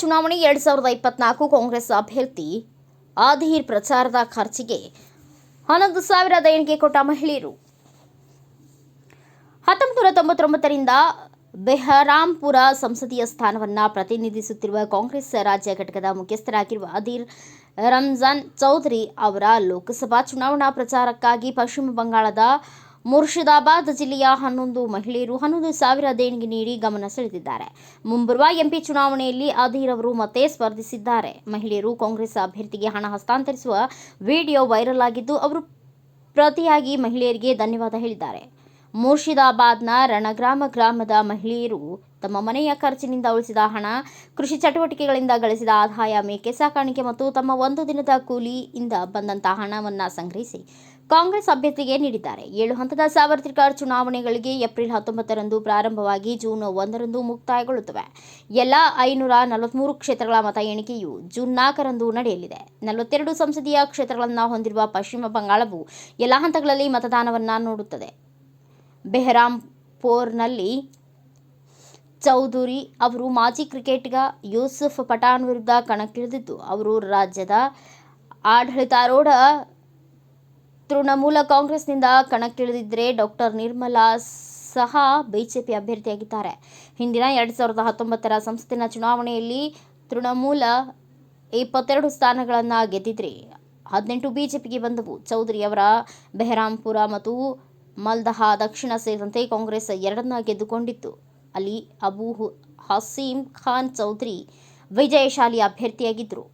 ಚುನಾವಣೆ ಎರಡ್ ಸಾವಿರದ ಇಪ್ಪತ್ನಾಲ್ಕು ಕಾಂಗ್ರೆಸ್ ಅಭ್ಯರ್ಥಿ ಆಧೀರ್ ಪ್ರಚಾರದ ಖರ್ಚಿಗೆ ಹನ್ನೊಂದು ಸಾವಿರ ದೇಣಿಗೆ ಕೊಟ್ಟ ಮಹಿಳೆಯರು. ಹತ್ತೊಂಬತ್ತು ನೂರ ತೊಂಬತ್ತೊಂಬತ್ತರಿಂದ ಬೆಹರಾಂಪುರ ಸಂಸದೀಯ ಸ್ಥಾನವನ್ನ ಪ್ರತಿನಿಧಿಸುತ್ತಿರುವ ಕಾಂಗ್ರೆಸ್ ರಾಜ್ಯ ಘಟಕದ ಮುಖ್ಯಸ್ಥರಾಗಿರುವ ಅಧೀರ್ ರಂಜಾನ್ ಚೌಧರಿ ಅವರ ಲೋಕಸಭಾ ಚುನಾವಣಾ ಪ್ರಚಾರಕ್ಕಾಗಿ ಪಶ್ಚಿಮ ಬಂಗಾಳದ ಮುರ್ಷಿದಾಬಾದ್ ಜಿಲ್ಲೆಯ ಹನ್ನೊಂದು ಮಹಿಳೆಯರು ಹನ್ನೊಂದು ಸಾವಿರ ದೇಣಿಗೆ ನೀಡಿ ಗಮನ ಸೆಳೆದಿದ್ದಾರೆ. ಮುಂಬರುವ ಎಂಪಿ ಚುನಾವಣೆಯಲ್ಲಿ ಅಧೀರ್ ಅವರು ಮತ್ತೆ ಸ್ಪರ್ಧಿಸಿದ್ದಾರೆ. ಮಹಿಳೆಯರು ಕಾಂಗ್ರೆಸ್ ಅಭ್ಯರ್ಥಿಗೆ ಹಣ ಹಸ್ತಾಂತರಿಸುವ ವಿಡಿಯೋ ವೈರಲ್ ಆಗಿದ್ದು, ಅವರು ಪ್ರತಿಯಾಗಿ ಮಹಿಳೆಯರಿಗೆ ಧನ್ಯವಾದ ಹೇಳಿದ್ದಾರೆ. ಮುರ್ಷಿದಾಬಾದ್ನ ರಣಗ್ರಾಮ ಗ್ರಾಮದ ಮಹಿಳೆಯರು ತಮ್ಮ ಮನೆಯ ಖರ್ಚಿನಿಂದ ಉಳಿಸಿದ ಹಣ, ಕೃಷಿ ಚಟುವಟಿಕೆಗಳಿಂದ ಗಳಿಸಿದ ಆದಾಯ ಮೇಕೆ ಸಾಕಾಣಿಕೆ ಮತ್ತು ತಮ್ಮ ಒಂದು ದಿನದ ಕೂಲಿಯಿಂದ ಬಂದಂತಹ ಹಣವನ್ನು ಸಂಗ್ರಹಿಸಿ ಕಾಂಗ್ರೆಸ್ ಅಭ್ಯರ್ಥಿಗೆ ನೀಡಿದ್ದಾರೆ. ಏಳು ಹಂತದ ಸಾರ್ವತ್ರಿಕ ಚುನಾವಣೆಗಳಿಗೆ ಏಪ್ರಿಲ್ ಹತ್ತೊಂಬತ್ತರಂದು ಪ್ರಾರಂಭವಾಗಿ ಜೂನ್ ಒಂದರಂದು ಮುಕ್ತಾಯಗೊಳ್ಳುತ್ತವೆ. ಎಲ್ಲ ಐನೂರ ನಲವತ್ಮೂರು ಕ್ಷೇತ್ರಗಳ ಮತ ಎಣಿಕೆಯು ಜೂನ್ ನಾಲ್ಕರಂದು ನಡೆಯಲಿದೆ. ನಲವತ್ತೆರಡು ಸಂಸದೀಯ ಕ್ಷೇತ್ರಗಳನ್ನು ಹೊಂದಿರುವ ಪಶ್ಚಿಮ ಬಂಗಾಳವು ಎಲ್ಲ ಹಂತಗಳಲ್ಲಿ ಮತದಾನವನ್ನು ನೋಡುತ್ತದೆ. ಬೆಹರಾಂಪುರ್ನಲ್ಲಿ ಚೌಧುರಿ ಅವರು ಮಾಜಿ ಕ್ರಿಕೆಟಿಗ ಯೂಸುಫ್ ಪಠಾಣ್ ವಿರುದ್ಧ ಕಣಕ್ಕಿಳಿದಿದ್ದು, ಅವರು ರಾಜ್ಯದ ಆಡಳಿತಾರೂಢ ತೃಣಮೂಲ ಕಾಂಗ್ರೆಸ್ನಿಂದ ಕಣಕ್ಕಿಳಿದಿದ್ದರೆ ಡಾಕ್ಟರ್ ನಿರ್ಮಲಾ ಸಹ ಬಿಜೆಪಿ ಅಭ್ಯರ್ಥಿಯಾಗಿದ್ದಾರೆ. ಹಿಂದಿನ ಎರಡು ಸಾವಿರದ ಹತ್ತೊಂಬತ್ತರ ಸಂಸತ್ತಿನ ಚುನಾವಣೆಯಲ್ಲಿ ತೃಣಮೂಲ ಇಪ್ಪತ್ತೆರಡು ಸ್ಥಾನಗಳನ್ನು ಗೆದ್ದಿದ್ರೆ ಹದಿನೆಂಟು ಬಿಜೆಪಿಗೆ ಬಂದವು. ಚೌಧರಿ ಅವರ ಬೆಹರಾಂಪುರ ಮತ್ತು ಮಲ್ದಹ ದಕ್ಷಿಣ ಸೇರಿದಂತೆ ಕಾಂಗ್ರೆಸ್ ಎರಡನ್ನ ಗೆದ್ದುಕೊಂಡಿತ್ತು. ಅಲ್ಲಿ ಅಬು ಹಸೀಂ ಖಾನ್ ಚೌಧರಿ ವಿಜಯಶಾಲಿ ಅಭ್ಯರ್ಥಿಯಾಗಿದ್ದರು